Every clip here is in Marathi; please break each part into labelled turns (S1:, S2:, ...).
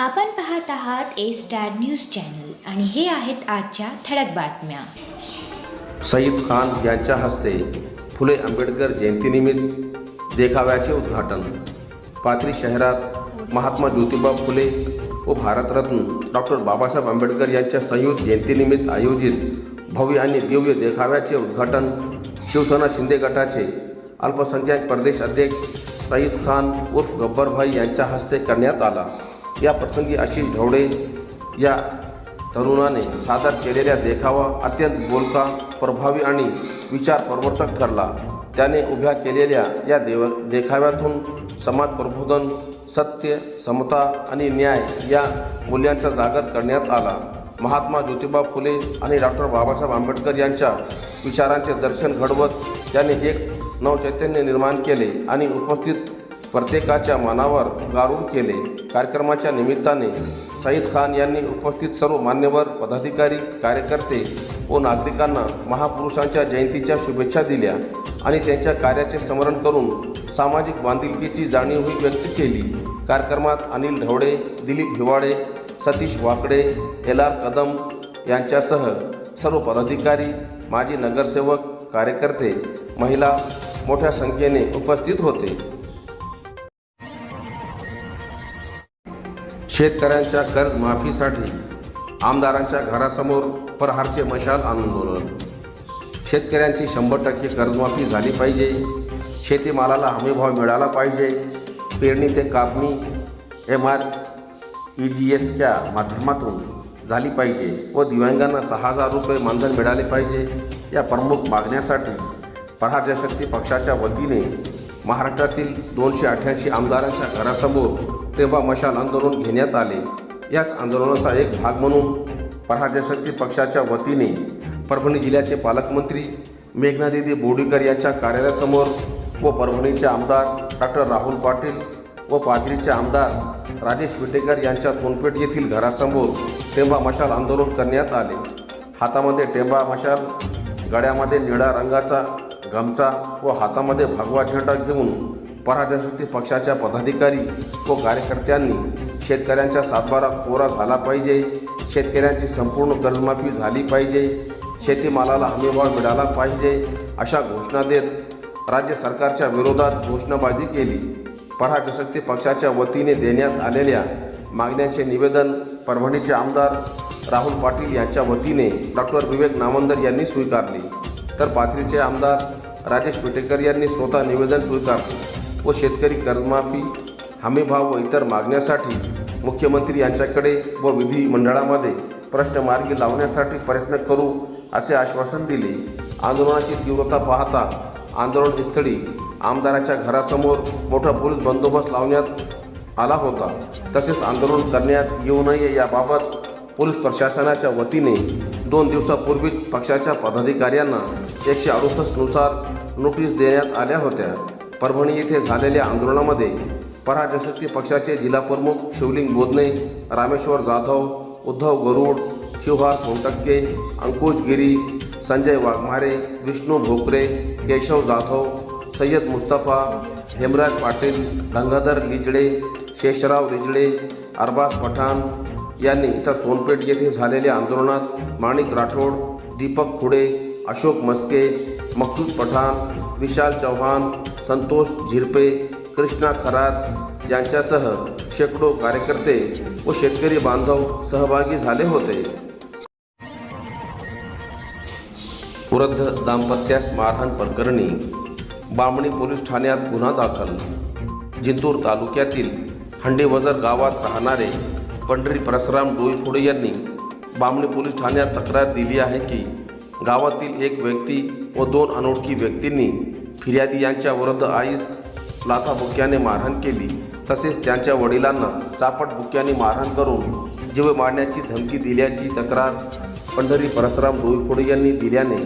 S1: आपण पाहत आहात ए स्टार न्यूज चॅनल आणि हे आहेत आजच्या ठळक बातम्या.
S2: सईद खान यांच्या हस्ते फुले आंबेडकर जयंतीनिमित्त देखाव्याचे उद्घाटन. पाथरी शहरात महात्मा ज्योतिबा फुले व भारतरत्न डॉक्टर बाबासाहेब आंबेडकर यांच्या संयुक्त जयंतीनिमित्त आयोजित भव्य आणि दिव्य देखाव्याचे उद्घाटन शिवसेना शिंदे गटाचे अल्पसंख्याक प्रदेश अध्यक्ष सईद खान उर्फ गब्बरभाई यांच्या हस्ते करण्यात आला. या प्रसंगी आशिष ढवळे या तरुणाने सादर केलेल्या देखावा अत्यंत बोलका प्रभावी आणि विचार प्रवर्तक ठरला. त्याने उभ्या केलेल्या या देव देखाव्यातून समाज प्रबोधन सत्य समता आणि न्याय या मूल्यांचा जागर करण्यात आला. महात्मा ज्योतिबा फुले आणि डॉक्टर बाबासाहेब आंबेडकर यांच्या विचारांचे दर्शन घडवत त्याने एक नवचैतन्य निर्माण केले आणि उपस्थित प्रत्येकाच्या मनावर गारून केले. कार्यक्रमाच्या निमित्ताने सईद खान यांनी उपस्थित सर्व मान्यवर पदाधिकारी कार्यकर्ते व नागरिकांना महापुरुषांच्या जयंतीच्या शुभेच्छा दिल्या आणि त्यांच्या कार्याचे स्मरण करून सामाजिक बांधिलकीची जाणीवही व्यक्त केली. कार्यक्रमात अनिल ढवळे दिलीप हिवाळे सतीश वाकडे एल आर कदम यांच्यासह सर्व पदाधिकारी माजी नगरसेवक कार्यकर्ते महिला मोठ्या संख्येने उपस्थित होते. शेतकऱ्यांच्या कर्जमाफीसाठी आमदारांच्या घरासमोर प्रहारचे मशाल आंदोलन. शेतकऱ्यांची शंभर टक्के कर्जमाफी झाली पाहिजे. शेतीमालाला हमीभाव मिळाला पाहिजे. पेरणी ते कापणी एम आर ई जी एसच्या माध्यमातून झाली पाहिजे व दिव्यांगांना सहा हजार रुपये मानधन मिळाले पाहिजे या प्रमुख मागण्यासाठी प्रहार जनशक्ती पक्षाच्या वतीने महाराष्ट्रातील दोनशे अठ्ठ्याऐंशी आमदारांच्या घरासमोर तेव्हा मशाल आंदोलन घेण्यात आले. याच आंदोलनाचा एक भाग म्हणून प्रहार जनशक्ती पक्षाच्या वतीने परभणी जिल्ह्याचे पालकमंत्री मेघनादिदी बोर्डीकर यांच्या कार्यालयासमोर व परभणीचे आमदार डॉक्टर राहुल पाटील व पाथरीचे आमदार राजेश विटेकर यांच्या सोनपेठ येथील घरासमोर टेंबा मशाल आंदोलन करण्यात आले. हातामध्ये टेंबा मशाल गळ्यामध्ये निळ्या रंगाचा गमचा व हातामध्ये भगवा झेंडा घेऊन पराजनशक्ती पक्षाच्या पदाधिकारी व कार्यकर्त्यांनी शेतकऱ्यांचा सातबारा कोरा झाला पाहिजे. शेतकऱ्यांची संपूर्ण कर्जमाफी झाली पाहिजे. शेतीमालाला हमीभाव मिळाला पाहिजे अशा घोषणा देत राज्य सरकारच्या विरोधात घोषणाबाजी केली. पराजशक्ती पक्षाच्या वतीने देण्यात आलेल्या मागण्यांचे निवेदन परभणीचे आमदार राहुल पाटील यांच्या वतीने डॉक्टर विवेक नामंदर यांनी स्वीकारले. तर पाथरीचे आमदार राजेश पेटेकर यांनी स्वतः निवेदन स्वीकारले. व शेतकरी कर्जमाफी हमीभाव व इतर मागण्यासाठी मुख्यमंत्री यांच्याकडे व विधिमंडळामध्ये प्रश्न मार्गी लावण्यासाठी प्रयत्न करू असे आश्वासन दिले. आंदोलनाची तीव्रता पाहता आंदोलनस्थळी आमदाराच्या घरासमोर मोठा पोलीस बंदोबस्त लावण्यात आला होता. तसेच आंदोलन करण्यात येऊ नये याबाबत पोलीस प्रशासनाच्या वतीने दोन दिवसापूर्वीच पक्षाच्या पदाधिकाऱ्यांना एकशे अडुसष्टनुसार नोटीस देण्यात आल्या होत्या. परभणी येथे झालेल्या आंदोलनामध्ये पराजशक्ती पक्षाचे जिल्हाप्रमुख शिवलिंग बोधने रामेश्वर जाधव उद्धव गरुड शिवहार सोनटक्के अंकुश गिरी संजय वाघमारे विष्णू भोकरे केशव जाधव सय्यद मुस्तफा हेमराज पाटील गंगाधर लिजडे शेषराव लिजडे अरबाज पठाण यांनी इथं सोनपेठ येथे झालेल्या आंदोलनात माणिक राठोड दीपक खुडे अशोक मस्के मकसूद पठाण विशाल चव्हाण संतोष झिरपे कृष्णा खरात यांच्यासह शेकडो कार्यकर्ते व शेतकरी बांधव सहभागी झाले होते. वृद्ध दाम्पत्यास मारहाण प्रकरणी बामणी पोलीस ठाण्यात गुन्हा दाखल. जिंतूर तालुक्यातील हंडीवजर गावात राहणारे पंढरी परसराम डोईफोडे यांनी बामणी पोलीस ठाण्यात तक्रार दिली आहे की गावातील एक व्यक्ती व दोन अनोळखी व्यक्तींनी फिर्यादी यांच्या वृद्ध आईस लाथाबुक्याने मारहाण केली. तसेच त्यांच्या वडिलांना चापट बुक्याने मारहाण करून जीव मारण्याची धमकी दिल्याची तक्रार पंढरी परसराम डोईफोडे यांनी दिल्याने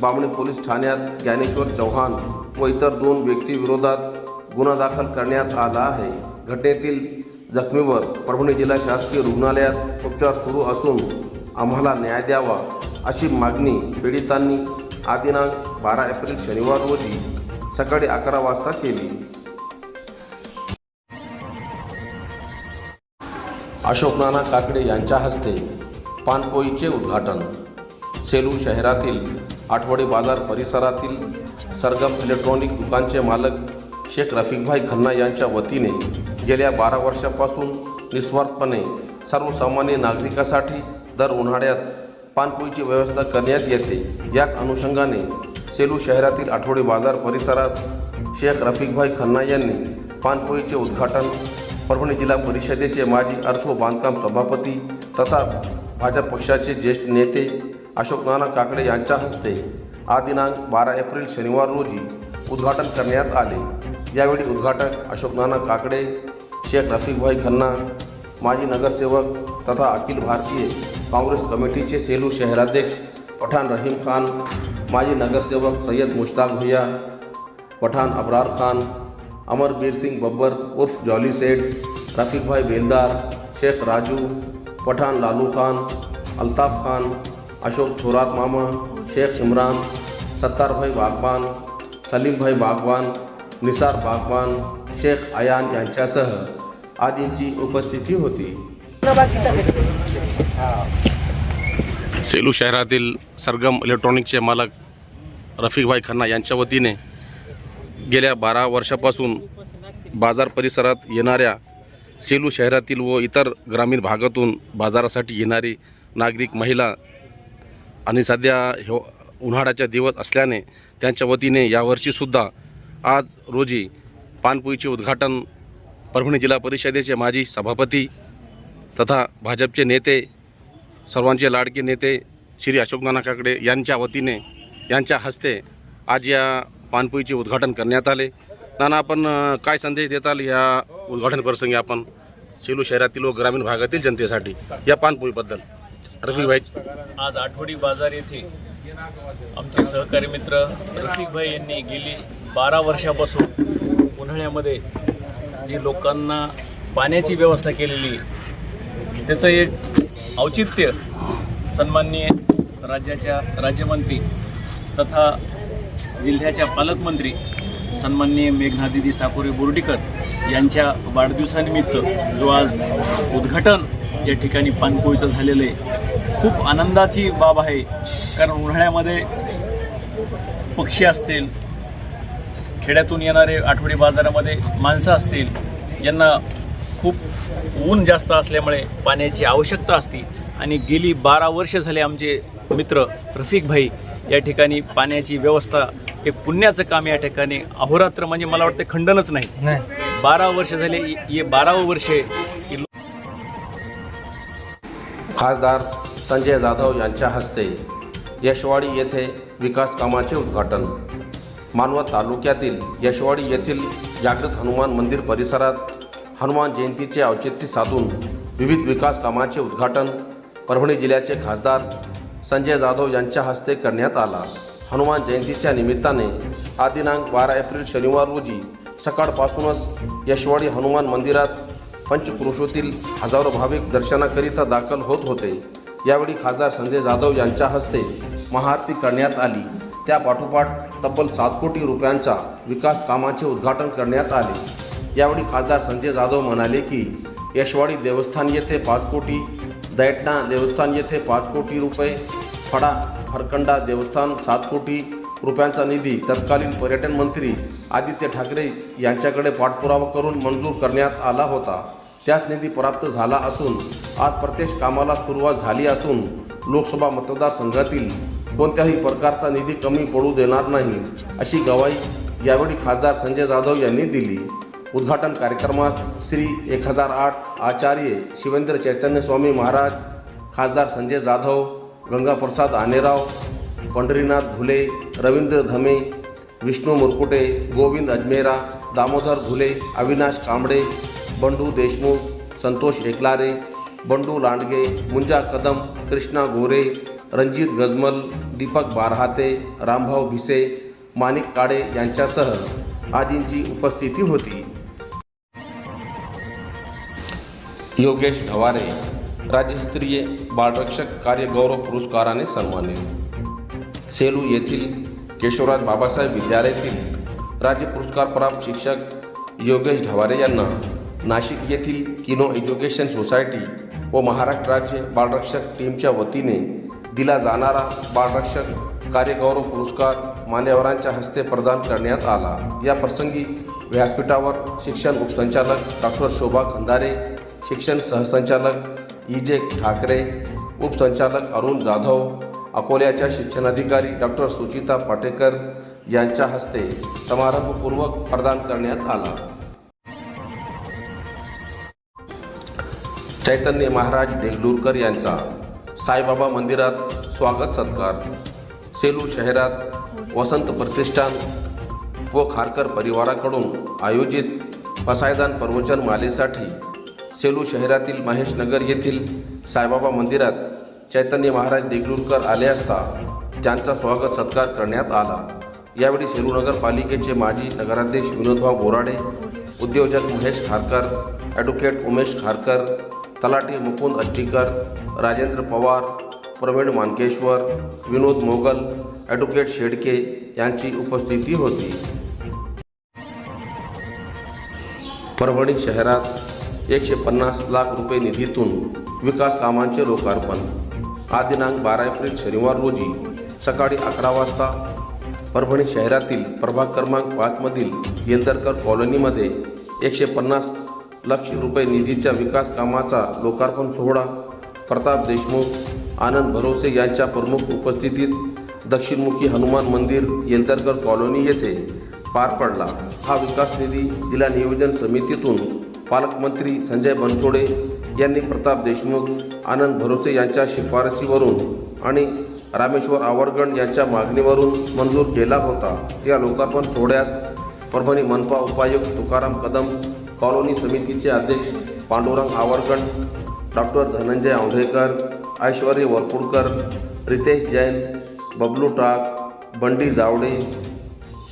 S2: बामणी पोलीस ठाण्यात ज्ञानेश्वर चव्हाण व इतर दोन व्यक्तीविरोधात गुन्हा दाखल करण्यात आला आहे. घटनेतील जखमीवर परभणी जिल्हा शासकीय रुग्णालयात उपचार सुरू असून आम्हाला न्याय द्यावा अशी मागणी पीडितांनी आदिनांक बारा एप्रिल शनिवार रोजी सकाळी अकरा वाजता केली. अशोक नाना काकडे यांच्या हस्ते पानपोईचे उद्घाटन. सेलू शहरातील आठवडे बाजार परिसरातील सरगम इलेक्ट्रॉनिक दुकानचे मालक शेख रफिकभाई खन्ना यांच्या वतीने गेल्या बारा वर्षापासून निस्वार्थपणे सर्वसामान्य नागरिकासाठी दर उन्हाळ्यात पानपोईची व्यवस्था करण्यात येते. याच अनुषंगाने सेलू शहरातील आठवडे बाजार परिसरात शेख रफिकभाई खन्ना यांनी पानपोईचे उद्घाटन परभणी जिल्हा परिषदेचे माजी अर्थ व बांधकाम सभापती तथा भाजप पक्षाचे ज्येष्ठ नेते अशोक नाना काकडे यांच्या हस्ते आज दिनांक बारा एप्रिल शनिवार रोजी उद्घाटन करण्यात आले. यावेळी उद्घाटक अशोक नाना काकडे शेख रफिकभाई खन्ना माजी नगरसेवक तथा अखिल भारतीय काँग्रेस कमिटीचे सेलू शहराध्यक्ष पठाण रहीम खान माजी नगरसेवक सय्यद मुश्ताक भैया पठान अबरार खान अमरबीर सिंह बब्बर, उर्फ़ जॉली सेठ, रफीक भाई बेलदार, शेख राजू, पठान लालू खान, अल्ताफ खान, अशोक थोरात मामा, शेख इमरान, सत्तार भाई बागवान, सलीम भाई बागवान, निसार बागवान, शेख अयान यांच्यासह आदींची उपस्थिती होती. सेलू शहरातील सरगम इलेक्ट्रॉनिकचे मालक रफिकभाई खन्ना यांच्या वतीने गेल्या बारा वर्षापासून बाजार परिसरात येणाऱ्या सेलू शहरातील व इतर ग्रामीण भागातून बाजारासाठी येणारी नागरिक महिला आणि सध्या हे उन्हाळ्याच्या दिवस असल्याने त्यांच्या वतीने यावर्षीसुद्धा आज रोजी पानपोईचे उद्घाटन परभणी जिल्हा परिषदेचे माजी सभापती तथा भाजपचे नेते सर्वांचे लाडके नेते श्री अशोक नाना काकडे यांच्या वतीने यांच्या हस्ते आज या पानपोईचे उद्घाटन करण्यात आले. नाना आपण काय संदेश देताल या उद्घाटन प्रसंगी आपण? सेलू शहरातील व ग्रामीण भागातील जनतेसाठी या पानपोईबद्दल रफिकभाई.
S3: आज आठवडी बाजार येथे आमचे सहकारी मित्र रफिकभाई यांनी गेली बारा वर्षापासून उन्हाळ्यामध्ये जी लोकांना पाण्याची व्यवस्था केलेली त्याचं एक औचित्य सन्माननीय राज्याच्या राज्यमंत्री तथा जिल्ह्याच्या पालकमंत्री सन्माननीय मेघनादिदी साकोरे बोर्डीकर यांच्या वाढदिवसानिमित्त जो आज उद्घाटन या ठिकाणी पानपोईचं झालेलं आहे खूप आनंदाची बाब आहे. कारण उन्हाळ्यामध्ये पक्षी असतील खेड्यातून येणारे आठवडी बाजारामध्ये माणसं असतील यांना खूप ऊन जास्त असल्यामुळे पाण्याची आवश्यकता असते. आणि गेली बारा वर्ष झाले आमचे मित्र रफिक भाई या ठिकाणी पाण्याची व्यवस्था हे पुण्याचं काम या ठिकाणी अहोरात्र म्हणजे मला वाटतं खंडनच नाही. बारा वर्ष झाले हे बारावं वर्ष
S2: खासदार संजय जाधव यांच्या हस्ते यशवाडी येथे विकास कामाचे उद्घाटन. मानवत तालुक्यातील यशवाडी येथील जागृत हनुमान मंदिर परिसरात हनुमान जयंतीचे औचित्य साधून विविध विकास कामाचे उद्घाटन परभणी जिल्ह्याचे खासदार संजय जाधव यांच्या हस्ते करण्यात आला. हनुमान जयंतीच्या निमित्ताने हा दिनांक बारा एप्रिल शनिवार रोजी सकाळपासूनच यशवाडी हनुमान मंदिरात पंचक्रोशीतील हजारो भाविक दर्शनाकरिता दाखल होत होते. यावेळी खासदार संजय जाधव यांच्या हस्ते महाआरती करण्यात आली. त्या पाठोपाठ तब्बल सात कोटी रुपयांच्या विकास कामाचे उद्घाटन करण्यात आले. यावेळी खासदार संजय जाधव म्हणाले की यशवाडी देवस्थान येथे पाच कोटी दैटणा देवस्थान येथे पाच कोटी रुपये फडा हरकंडा देवस्थान सात कोटी रुपयांचा निधी तत्कालीन पर्यटन मंत्री आदित्य ठाकरे यांच्याकडे पाठपुरावा करून मंजूर करण्यात आला होता. त्याच निधी प्राप्त झाला असून आज प्रत्येक कामाला सुरुवात झाली असून लोकसभा मतदारसंघातील कोणत्याही प्रकारचा निधी कमी पडू देणार नाही अशी गवाही यावेळी खासदार संजय जाधव यांनी दिली. उद्घाटन कार्यक्रमात श्री एक हजार आठ आचार्य शिवेंद्र चैतन्य स्वामी महाराज खासदार संजय जाधव गंगाप्रसाद आनेराव पंढरीनाथ घुले रवींद्र धमे विष्णू मुरकुटे गोविंद अजमेरा दामोदर घुले अविनाश कांबळे बंडू देशमुख संतोष एकलारे बंडू लांडगे मुंजा कदम कृष्णा गोरे रणजित गजमल दीपक बारहाते रामभाऊ भिसे माणिक काळे यांच्यासह आदींची उपस्थिती होती. योगेश ढवारे राज्यस्तरीय बाळरक्षक कार्य गौरव पुरस्काराने सन्मानित. सेलू येथील केशवराज बाबासाहेब विद्यालयातील राज्य पुरस्कार प्राप्त शिक्षक योगेश ढवारे यांना नाशिक येथील किनो एज्युकेशन सोसायटी व महाराष्ट्र राज्य बाळरक्षक टीमच्या वतीने दिला जाणारा बाळरक्षक कार्यगौरव पुरस्कार मान्यवरांच्या हस्ते प्रदान करण्यात आला. या प्रसंगी व्यासपीठावर शिक्षण उपसंचालक डॉक्टर शोभा खंदारे शिक्षण सहसंचालक ई जे ठाकरे उपसंचालक अरुण जाधव अकोल्याच्या शिक्षणाधिकारी डॉक्टर सुचिता पाटेकर यांच्या हस्ते समारंभपूर्वक प्रदान करण्यात आला. चैतन्य महाराज देगलूरकर यांचा साईबाबा मंदिरात स्वागत सत्कार. सेलू शहरात वसंत प्रतिष्ठान व खारकर परिवाराकडून आयोजित पसायदान प्रवचन मालेसाठी सेलू शहरातील महेशनगर येथील साईबाबा मंदिरात चैतन्य महाराज देगलूरकर आले असता त्यांचा स्वागत सत्कार करण्यात आला. यावेळी सेलू नगरपालिकेचे माजी नगराध्यक्ष विनोदभाऊ बोराडे उद्योजक महेश खारकर ॲडव्होकेट उमेश खारकर तलाठी मुकुंद अष्टीकर राजेंद्र पवार प्रवीण मानकेश्वर विनोद मोगल ॲडव्होकेट शेडके यांची उपस्थिती होती. परभणी शहरात एकशे पन्नास लाख रुपये निधीतून विकास कामांचे लोकार्पण. आज दिनांक बारा एप्रिल शनिवार रोजी सकाळी अकरा वाजता परभणी शहरातील प्रभाग क्रमांक पाचमधील येंदरकर कॉलनीमध्ये एकशे पन्नास लक्ष रुपये निधीच्या विकास कामाचा लोकार्पण सोहळा प्रताप देशमुख आनंद भरोसे यांच्या प्रमुख उपस्थितीत दक्षिणमुखी हनुमान मंदिर येलदरकर कॉलनी येथे पार पडला. हा विकास निधी जिल्हा नियोजन समितीतून पालकमंत्री संजय बनसोडे यांनी प्रताप देशमुख आनंद भरोसे यांच्या शिफारसीवरून आणि रामेश्वर आवरगण यांच्या मागणीवरून मंजूर केला होता. या लोकार्पण सोहळ्यास परभणी मनपा उपायुक्त तुकाराम कदम कॉलनी समितीचे अध्यक्ष पांडुरंग आवरगण डॉक्टर धनंजय औंढेकर ऐश्वर्य वरपुडकर रितेश जैन बबलू टाक बंडी जावडे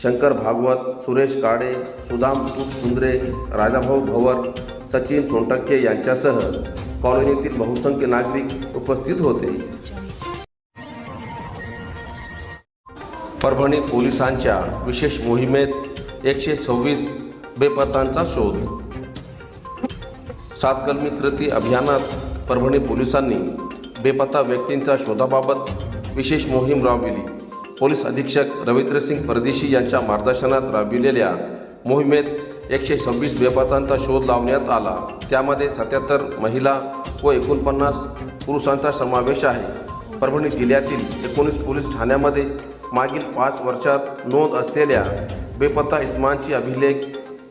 S2: शंकर भागवत सुरेश काळे सुदाम सुंदरे राजाभाऊ भवर सचिन सोनटक्के यांच्यासह कॉलनीतील बहुसंख्य नागरिक उपस्थित होते. परभणी पोलिसांच्या विशेष मोहिमेत एकशे सव्वीस बेपत्तांचा शोध. सातकलमी कृती अभियानात परभणी पोलिसांनी बेपत्ता व्यक्तींच्या शोधाबाबत विशेष मोहीम राबविली. पोलीस अधीक्षक रवींद्रसिंग परदेशी यांच्या मार्गदर्शनात राबविलेल्या मोहिमेत एकशे सव्वीस बेपत्तांचा शोध लावण्यात आला. त्यामध्ये सत्याहत्तर महिला व एकोणपन्नास पुरुषांचा समावेश आहे. परभणी जिल्ह्यातील एकोणीस पोलीस ठाण्यामध्ये मागील पाच वर्षात नोंद असलेल्या बेपत्ता इस्मांची अभिलेख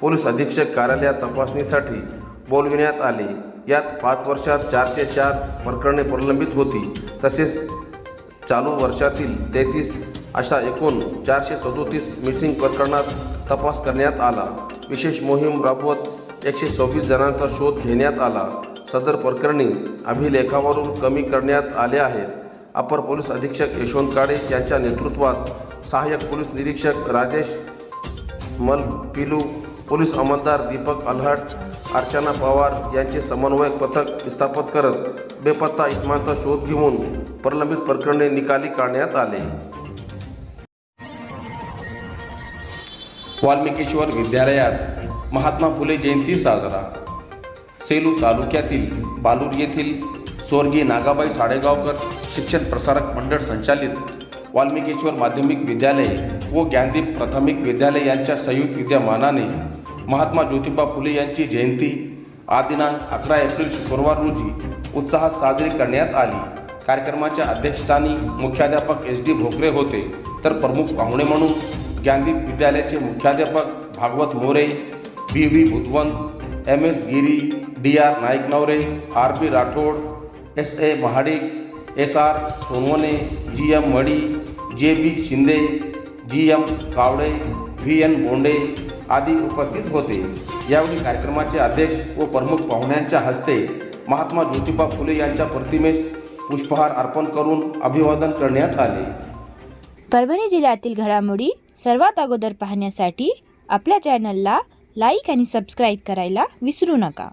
S2: पोलीस अधीक्षक कार्यालयात तपासणीसाठी बोलविण्यात आले. यात पाच वर्षात चारशे चार प्रकरणे प्रलंबित होती. तसेच चालू वर्षातील तेहतीस अशा एकूण चारशे सदोतीस मिसिंग प्रकरणात तपास करण्यात आला. विशेष मोहीम राबवत एकशे सव्वीस जणांचा शोध घेण्यात आला. सदर प्रकरणी अभिलेखावरून कमी करण्यात आले आहेत. अपर पोलीस अधीक्षक यशवंत काळे यांच्या नेतृत्वात सहाय्यक पोलीस निरीक्षक राजेश मल पिलू पोलीस अंमलदार दीपक अलहट अर्चना पवार यांचे समन्वयक पथक स्थापित करत बेपत्ता इस्माचा शोध घेऊन प्रलंबित प्रकरणे निकाली काढण्यात आले. वाल्मिकेश्वर विद्यालयात महात्मा फुले जयंती साजरा. सेलू तालुक्यातील बालूर येथील स्वर्गीय नागाबाई साडेगावकर शिक्षण प्रसारक मंडळ संचालित वाल्मिकेश्वर माध्यमिक विद्यालय व ज्ञानदीप प्राथमिक विद्यालय यांच्या संयुक्त विद्यमानाने महात्मा ज्योतिबा फुले यांची जयंती. आज दिनांक अकरा एप्रिल शुक्रवार रोजी उत्साहात साजरी करण्यात आली. कार्यक्रमाच्या अध्यक्षस्थानी मुख्याध्यापक एस डी भोकरे होते. तर प्रमुख पाहुणे म्हणून ज्ञानदीप विद्यालयाचे मुख्याध्यापक Bhagwat More B V Budhwant M S Giri D R Naiknaware R B Rathod S A Mahadik S R Sonawane G M Madi J B Shinde G M Kawade V N Bonde आदी उपस्थित होते. यावेळी कार्यक्रमाचे अध्यक्ष व प्रमुख पाहुण्यांच्या हस्ते महात्मा ज्योतिबा फुले यांच्या प्रतिमेस पुष्पहार अर्पण करून अभिवादन करण्यात आले.
S4: परभणी जिल्ह्यातील घडामोडी सर्वात अगोदर पाहण्यासाठी आपल्या चॅनलला लाईक आणि सबस्क्राईब करायला विसरू नका.